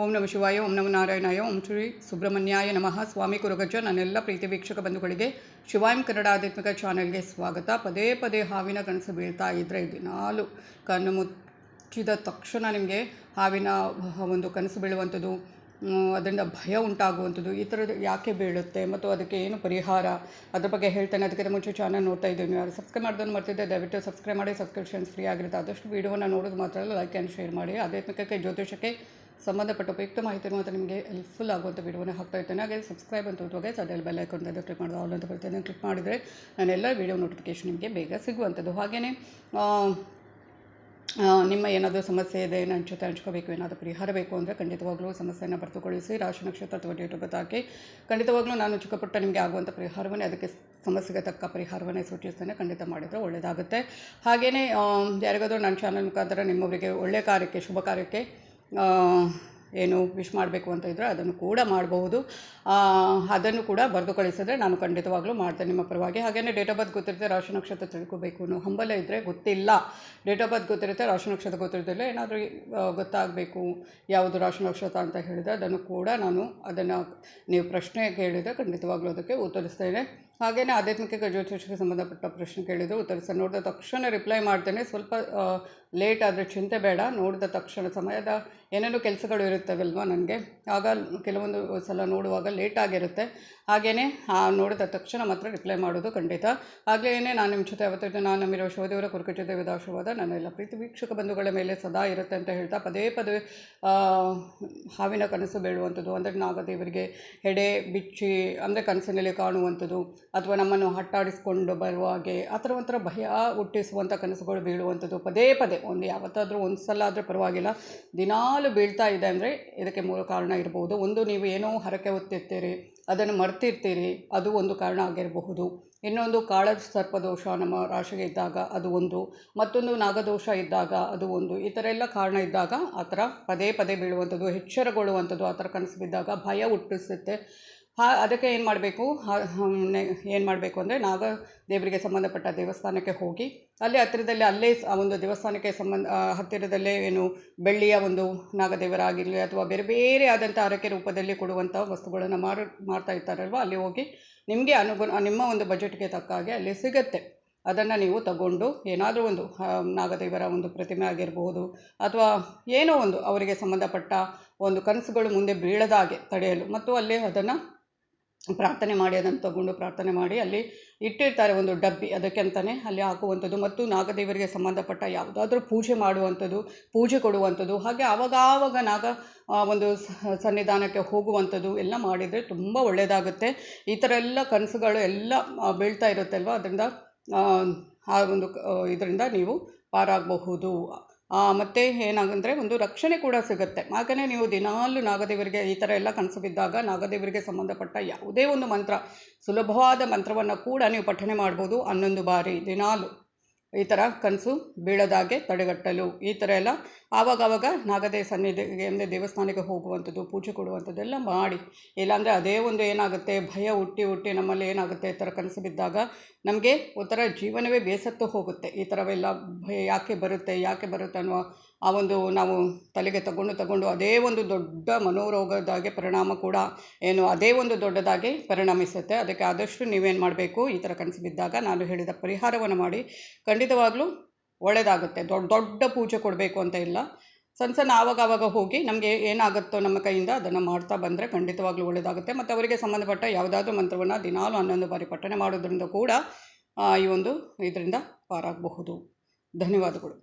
ಓಂ ನಮ ಶಿವಾಯ, ಓಂ ನಮ ನಾರಾಯಣಾಯ, ಓಂ ಶ್ರೀ ಸುಬ್ರಹ್ಮಣ್ಯಾಯ ನಮಃ. ಸ್ವಾಮಿ ಕುರುಗಜ್ಜ, ನನ್ನೆಲ್ಲ ಪ್ರೀತಿ ವೀಕ್ಷಕ ಬಂಧುಗಳಿಗೆ ಶಿವಾಯಂ ಕನ್ನಡ ಆಧ್ಯಾತ್ಮಿಕ ಚಾನೆಲ್ಗೆ ಸ್ವಾಗತ. ಪದೇ ಪದೇ ಹಾವಿನ ಕನಸು ಬೀಳ್ತಾ ಇದ್ದರೆ ದಿನಾಲು ಕಣ್ಣು ಮುಚ್ಚಿದ ತಕ್ಷಣ ನಿಮಗೆ ಹಾವಿನ ಒಂದು ಕನಸು ಬೀಳುವಂಥದ್ದು ಅದರಿಂದ ಭಯ ಉಂಟಾಗುವಂಥದ್ದು, ಈ ಥರದ್ದು ಯಾಕೆ ಬೀಳುತ್ತೆ, ಮತ್ತು ಅದಕ್ಕೆ ಏನು ಪರಿಹಾರ? ಅದ್ರ ಬಗ್ಗೆ ಹೇಳ್ತೇನೆ. ಅದಕ್ಕೆ ಮುಂಚೆ ಚಾನಲ್ ನೋಡ್ತಾ ಇದ್ದೀನಿ ಯಾರು ಸಬ್ಸ್ಕ್ರೈಬ್ ಮಾಡ್ದನ್ನು ಮಾಡ್ತಿದ್ದೆ ದಯವಿಟ್ಟು ಸಬ್ಸ್ಕ್ರೈಬ್ ಮಾಡಿ, ಸಬ್ಸ್ಕ್ರಿಪ್ಷನ್ಸ್ ಫ್ರೀ ಆಗಿರುತ್ತೆ. ಆದಷ್ಟು ವೀಡಿಯೋನ ನೋಡೋದು ಮಾತ್ರ ಅಲ್ಲ, ಲೈಕ್ ಆ್ಯಂಡ್ ಶೇರ್ ಮಾಡಿ. ಆಧ್ಯಾತ್ಮಿಕಕ್ಕೆ ಜ್ಯೋತಿಷಕ್ಕೆ ಸಂಬಂಧಪಟ್ಟ ಉಪಯುಕ್ತ ಮಾಹಿತಿಯನ್ನು ಮಾತ್ರ ನಿಮಗೆ ಹೆಲ್ಪ್ಫುಲ್ ಆಗುವಂಥ ವಿಡಿಯೋನ ಹಾಕ್ತಾ ಇರ್ತೇನೆ. ಹಾಗೆ ಸಬ್ಸ್ಕ್ರೈಬ್ ಅಂತ ಹೋಗುವಾಗ ಸದ್ಯ ಬೆಲ್ ಐಕಾನ್ ಅಂತ ಕ್ಲಿಕ್ ಮಾಡೋದು, ಆಲ್ ಅಂತ ಬರ್ತೇನೆ ಕ್ಲಿಕ್ ಮಾಡಿದರೆ ನಾನೆಲ್ಲ ವೀಡಿಯೋ ನೋಟಿಫಿಕೇಶನ್ ನಿಮಗೆ ಬೇಗ ಸಿಗುವಂಥದ್ದು ಹಾಗೆಯೇ ನಿಮ್ಮ ಏನಾದರೂ ಸಮಸ್ಯೆ ಇದೆ, ನನ್ನ ಜೊತೆ ಹಂಚ್ಕೋಬೇಕು, ಏನಾದರೂ ಪರಿಹಾರ ಬೇಕು ಅಂದರೆ ಖಂಡಿತವಾಗ್ಲೂ ಸಮಸ್ಯೆಯನ್ನು ಬರೆದುಕೊಳ್ಳಿಸಿ ರಾಶಿ ನಕ್ಷತ್ರ ಅಥವಾ ಡೇಟ್ ಆಫ್ ಹಾಕಿ. ಖಂಡಿತವಾಗ್ಲೂ ನಾನು ಚಿಕ್ಕಪುಟ್ಟ ನಿಮಗೆ ಆಗುವಂಥ ಪರಿಹಾರವನ್ನೇ, ಅದಕ್ಕೆ ಸಮಸ್ಯೆಗೆ ತಕ್ಕ ಪರಿಹಾರವನ್ನೇ ಸೂಚಿಸ್ತೇನೆ. ಖಂಡಿತ ಮಾಡಿದರೆ ಒಳ್ಳೆಯದಾಗುತ್ತೆ ಹಾಗೆಯೇ ಯಾರಿಗಾದರೂ ನನ್ನ ಚಾನಲ್ ಮುಖಾಂತರ ನಿಮ್ಮವರಿಗೆ ಒಳ್ಳೆಯ ಕಾರ್ಯಕ್ಕೆ, ಶುಭ ಕಾರ್ಯಕ್ಕೆ ಏನು ವಿಶ್ ಮಾಡಬೇಕು ಅಂತ ಇದ್ದರೆ ಅದನ್ನು ಕೂಡ ಮಾಡಬಹುದು. ಅದನ್ನು ಕೂಡ ಬರೆದು ಕಳಿಸಿದ್ರೆ ನಾನು ಖಂಡಿತವಾಗ್ಲೂ ಮಾಡ್ತೇನೆ ನಿಮ್ಮ ಪರವಾಗಿ. ಹಾಗೆಯೇ ಡೇಟ್ ಆಫ್ ಬರ್ತ್ ಗೊತ್ತಿರುತ್ತೆ, ರಾಶಿ ನಕ್ಷತ್ರ ತಿಳ್ಕೋಬೇಕು ಅನ್ನೋ ಹಂಬಲ ಇದ್ದರೆ ಗೊತ್ತಿಲ್ಲ. ಡೇಟ್ ಆಫ್ ಬರ್ತ್ ಗೊತ್ತಿರುತ್ತೆ, ರಾಶಿ ನಕ್ಷತ್ರ ಗೊತ್ತಿರೋದಿಲ್ಲ. ಏನಾದರೂ ಗೊತ್ತಾಗಬೇಕು ಯಾವುದು ರಾಶಿ ನಕ್ಷತ್ರ ಅಂತ ಹೇಳಿದರೆ ಅದನ್ನು ಕೂಡ ನಾನು ಅದನ್ನು ನೀವು ಪ್ರಶ್ನೆ ಕೇಳಿದರೆ ಖಂಡಿತವಾಗ್ಲೂ ಅದಕ್ಕೆ ಉತ್ತರಿಸ್ತೇನೆ. ಹಾಗೆಯೇ ಆಧ್ಯಾತ್ಮಿಕ ಜ್ಯೋತಿಷಕ್ಕೆ ಸಂಬಂಧಪಟ್ಟ ಪ್ರಶ್ನೆ ಕೇಳಿದರು ಉತ್ತರಿಸ ನೋಡಿದ ತಕ್ಷಣ ರಿಪ್ಲೈ ಮಾಡ್ತೇನೆ. ಸ್ವಲ್ಪ ಲೇಟ್ ಆದರೆ ಚಿಂತೆ ಬೇಡ, ನೋಡಿದ ತಕ್ಷಣ ಸಮಯದ ಏನೇನು ಕೆಲಸಗಳು ಇರುತ್ತವಲ್ವ ನನಗೆ. ಆಗ ಕೆಲವೊಂದು ಸಲ ನೋಡುವಾಗ ಲೇಟ್ ಆಗಿರುತ್ತೆ. ಹಾಗೆಯೇ ಆ, ನೋಡಿದ ತಕ್ಷಣ ಮಾತ್ರ ರಿಪ್ಲೈ ಮಾಡೋದು ಖಂಡಿತ. ಹಾಗೆಯೇ ನಾನು ನಿಮ್ಮ ಜೊತೆ ಅವತ್ತಿದ್ದು ನಾನು ನಮ್ಮಿರೋ ಶಿವದೇವರ ಕುರುಕಜ ದೇವದ ಆಶೀರ್ವಾದ ನನ್ನೆಲ್ಲ ಪ್ರೀತಿ ವೀಕ್ಷಕ ಬಂಧುಗಳ ಮೇಲೆ ಸದಾ ಇರುತ್ತೆ ಅಂತ ಹೇಳ್ತಾ ಪದೇ ಪದೇ ಹಾವಿನ ಕನಸು ಬೀಳುವಂಥದ್ದು ಅಂದರೆ ನಾಗದೇವರಿಗೆ ಹೆಡೆ, ಬಿಚ್ಚಿ, ಅಂದರೆ ಕನಸಿನಲ್ಲಿ ಕಾಣುವಂಥದ್ದು ಅಥವಾ ನಮ್ಮನ್ನು ಹಟ್ಟಾಡಿಸ್ಕೊಂಡು ಬರುವ ಹಾಗೆ ಆ ಥರ ಒಂಥರ ಭಯ ಹುಟ್ಟಿಸುವಂಥ ಕನಸುಗಳು ಬೀಳುವಂಥದ್ದು. ಪದೇ ಪದೇ ಒಂದು ಯಾವತ್ತಾದರೂ ಒಂದು ಸಲ ಆದರೆ ಪರವಾಗಿಲ್ಲ. ದಿನಾಲು ಬೀಳ್ತಾ ಇದೆ ಅಂದರೆ ಇದಕ್ಕೆ ಮೂಲ ಕಾರಣ ಇರಬಹುದು ಒಂದು ನೀವು ಏನೋ ಹರಕೆ ಹೊತ್ತಿರ್ತೀರಿ, ಅದನ್ನು ಮರ್ತಿರ್ತೀರಿ, ಅದು ಒಂದು ಕಾರಣ ಆಗಿರಬಹುದು. ಇನ್ನೊಂದು ಕಾಳ ಸರ್ಪದೋಷ ನಮ್ಮ ರಾಶಿಗೆ ಇದ್ದಾಗ ಅದು ಒಂದು, ಮತ್ತೊಂದು ನಾಗದೋಷ ಇದ್ದಾಗ ಅದು ಒಂದು. ಈ ಥರ ಎಲ್ಲ ಕಾರಣ ಇದ್ದಾಗ ಆ ಥರ ಪದೇ ಪದೇ ಬೀಳುವಂಥದ್ದು, ಎಚ್ಚರಗೊಳ್ಳುವಂಥದ್ದು ಆ ಥರ ಕನಸು ಬಿದ್ದಾಗ ಭಯ ಹುಟ್ಟಿಸುತ್ತೆ. ಹಾ, ಅದಕ್ಕೆ ಏನು ಮಾಡಬೇಕು? ಏನು ಮಾಡಬೇಕು ಅಂದರೆ ನಾಗ ದೇವರಿಗೆ ಸಂಬಂಧಪಟ್ಟ ದೇವಸ್ಥಾನಕ್ಕೆ ಹೋಗಿ, ಅಲ್ಲಿ ಹತ್ತಿರದಲ್ಲಿ ಅಲ್ಲೇ ಆ ಒಂದು ದೇವಸ್ಥಾನಕ್ಕೆ ಸಂಬಂಧ ಹತ್ತಿರದಲ್ಲೇ ಏನು ಬೆಳ್ಳಿಯ ಒಂದು ನಾಗದೇವರಾಗಿರಲಿ ಅಥವಾ ಬೇರೆ ಬೇರೆ ಆದಂಥ ಹರಕೆ ರೂಪದಲ್ಲಿ ಕೊಡುವಂಥ ವಸ್ತುಗಳನ್ನು ಮಾರು, ಮಾರ್ತಾ ಇರ್ತಾರಲ್ವ, ಅಲ್ಲಿ ಹೋಗಿ ನಿಮಗೆ ಅನುಗುಣ ನಿಮ್ಮ ಒಂದು ಬಜೆಟ್ಗೆ ತಕ್ಕ ಹಾಗೆ ಅಲ್ಲಿ ಸಿಗುತ್ತೆ. ಅದನ್ನು ನೀವು ತಗೊಂಡು ಏನಾದರೂ ಒಂದು ನಾಗದೇವರ ಒಂದು ಪ್ರತಿಮೆ ಆಗಿರಬಹುದು ಅಥವಾ ಏನೋ ಒಂದು ಅವರಿಗೆ ಸಂಬಂಧಪಟ್ಟ ಒಂದು ಕನಸುಗಳು ಮುಂದೆ ಬೀಳದಾಗೆ ತಡೆಯಲು. ಮತ್ತು ಅಲ್ಲಿ ಅದನ್ನು ಪ್ರಾರ್ಥನೆ ಮಾಡಿ, ಅದನ್ನು ತಗೊಂಡು ಪ್ರಾರ್ಥನೆ ಮಾಡಿ, ಅಲ್ಲಿ ಇಟ್ಟಿರ್ತಾರೆ ಒಂದು ಡಬ್ಬಿ ಅದಕ್ಕೆ ಅಂತಲೇ ಅಲ್ಲಿ ಹಾಕುವಂಥದ್ದು. ಮತ್ತು ನಾಗದೇವರಿಗೆ ಸಂಬಂಧಪಟ್ಟ ಯಾವುದಾದ್ರೂ ಪೂಜೆ ಮಾಡುವಂಥದ್ದು, ಪೂಜೆ ಕೊಡುವಂಥದ್ದು, ಹಾಗೆ ಆವಾಗಾವಾಗ ನಾಗ ಒಂದು ಸನ್ನಿಧಾನಕ್ಕೆ ಹೋಗುವಂಥದ್ದು ಎಲ್ಲ ಮಾಡಿದರೆ ತುಂಬ ಒಳ್ಳೆಯದಾಗುತ್ತೆ. ಈ ಥರ ಎಲ್ಲ ಕನಸುಗಳು ಎಲ್ಲ ಬೀಳ್ತಾ ಇರುತ್ತೆ ಅಲ್ವ ಅದರಿಂದ, ಆ ಒಂದು ಇದರಿಂದ ನೀವು ಪಾರಾಗಬಹುದು. ಮತ್ತು ಏನಾಗಂದ್ರೆ ಒಂದು ರಕ್ಷಣೆ ಕೂಡ ಸಿಗುತ್ತೆ. ಹಾಗೆಯೇ ನೀವು ದಿನಾಲು ನಾಗದೇವರಿಗೆ ಈ ಥರ ಎಲ್ಲ ಕನಸು ಬಿದ್ದಾಗ ನಾಗದೇವರಿಗೆ ಸಂಬಂಧಪಟ್ಟ ಯಾವುದೇ ಒಂದು ಮಂತ್ರ, ಸುಲಭವಾದ ಮಂತ್ರವನ್ನು ಕೂಡ ನೀವು ಪಠಣೆ ಮಾಡ್ಬೋದು ಹನ್ನೊಂದು ಬಾರಿ ದಿನಾಲು. ಈ ಥರ ಕನಸು ಬೀಳದಾಗೆ ತಡೆಗಟ್ಟಲು. ಈ ಥರ ಎಲ್ಲ ಆವಾಗವಾಗ ನಾಗದೇ ಸನ್ನಿಧಿಗೆ ಅಂದರೆ ದೇವಸ್ಥಾನಕ್ಕೆ ಹೋಗುವಂಥದ್ದು, ಪೂಜೆ ಕೊಡುವಂಥದ್ದೆಲ್ಲ ಮಾಡಿ. ಇಲ್ಲಾಂದರೆ ಅದೇ ಒಂದು ಏನಾಗುತ್ತೆ, ಭಯ ಹುಟ್ಟಿ ಹುಟ್ಟಿ ನಮ್ಮಲ್ಲಿ ಏನಾಗುತ್ತೆ, ಈ ಥರ ಕನಸು ಬಿದ್ದಾಗ ನಮಗೆ ಒಂಥರ ಜೀವನವೇ ಬೇಸತ್ತು ಹೋಗುತ್ತೆ. ಈ ಥರವೆಲ್ಲ ಭಯ ಯಾಕೆ ಬರುತ್ತೆ ಯಾಕೆ ಬರುತ್ತೆ ಅನ್ನುವ ಆ ಒಂದು ನಾವು ತಲೆಗೆ ತಗೊಂಡು ತಗೊಂಡು ಅದೇ ಒಂದು ದೊಡ್ಡ ಮನೋರೋಗದಾಗೆ ಪರಿಣಾಮ ಕೂಡ ಏನು ಅದೇ ಒಂದು ದೊಡ್ಡದಾಗಿ ಪರಿಣಮಿಸುತ್ತೆ. ಅದಕ್ಕೆ ಆದಷ್ಟು ನೀವೇನು ಮಾಡಬೇಕು? ಈ ಥರ ಕನಸು ಬಿದ್ದಾಗ ನಾನು ಹೇಳಿದ ಪರಿಹಾರವನ್ನು ಮಾಡಿ. ಖಂಡಿತವಾಗ್ಲೂ ಒಳ್ಳೆಯದಾಗುತ್ತೆ ದೊಡ್ಡ ದೊಡ್ಡ ಪೂಜೆ ಕೊಡಬೇಕು ಅಂತ ಇಲ್ಲ. ಸಣ್ಣ ಸಣ್ಣ ಆವಾಗ ಆವಾಗ ಹೋಗಿ ನಮಗೆ ಏನಾಗುತ್ತೋ ನಮ್ಮ ಕೈಯಿಂದ ಅದನ್ನು ಮಾಡ್ತಾ ಬಂದರೆ ಖಂಡಿತವಾಗ್ಲೂ ಒಳ್ಳೆಯದಾಗುತ್ತೆ ಮತ್ತು ಅವರಿಗೆ ಸಂಬಂಧಪಟ್ಟ ಯಾವುದಾದ್ರೂ ಮಂತ್ರವನ್ನು ದಿನಾಲು ಹನ್ನೊಂದು ಬಾರಿ ಪಠನೆ ಮಾಡೋದ್ರಿಂದ ಕೂಡ ಈ ಒಂದು ಇದರಿಂದ ಪಾರಾಗಬಹುದು. ಧನ್ಯವಾದಗಳು.